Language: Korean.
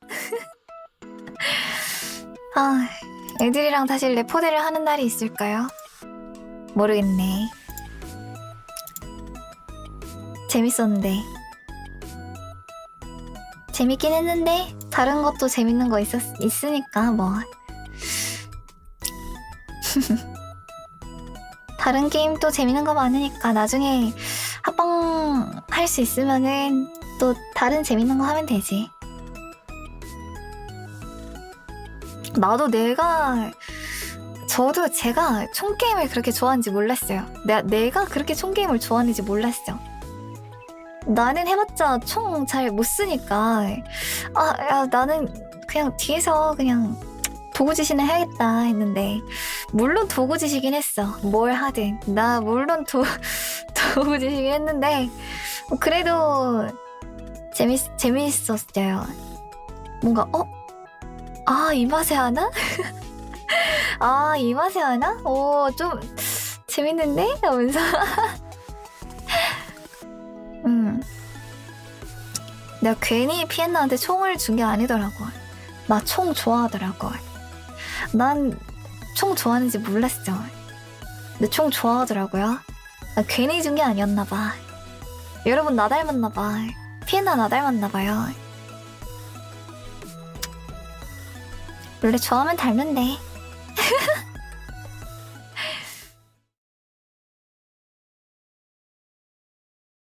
아, 애들이랑 다시 레포대를 하는 날이 있을까요? 모르겠네. 재밌었는데. 재밌긴 했는데, 다른 것도 재밌는 거 있었, 있으니까, 뭐. 다른 게임도 재밌는 거 많으니까, 나중에 합방 할 수 있으면은, 또 다른 재밌는 거 하면 되지. 나도 내가 저도 제가 총 게임을 그렇게 좋아하는지 몰랐어요. 내가 내가 그렇게 총 게임을 좋아하는지 몰랐어. 나는 해봤자 총 잘 못 쓰니까 아 야, 나는 그냥 뒤에서 그냥 도구지시는 해야겠다 했는데 물론 도구지시긴 했어. 뭘 하든 나 물론 도 도구지시긴 했는데 그래도 재밌 재밌었어요. 뭔가 어 아, 이 맛에 하나? 아, 이 맛에 하나? 오, 좀 재밌는데? 하면서. 음. 내가 괜히 피엔나한테 총을 준 게 아니더라고. 나 총 좋아하더라고. 난 총 좋아하는지 몰랐어. 근데 총 좋아하더라고요. 나 괜히 준 게 아니었나 봐. 여러분 나 닮았나 봐. 피엔나 나 닮았나 봐요. 원래 좋아하면 닮는데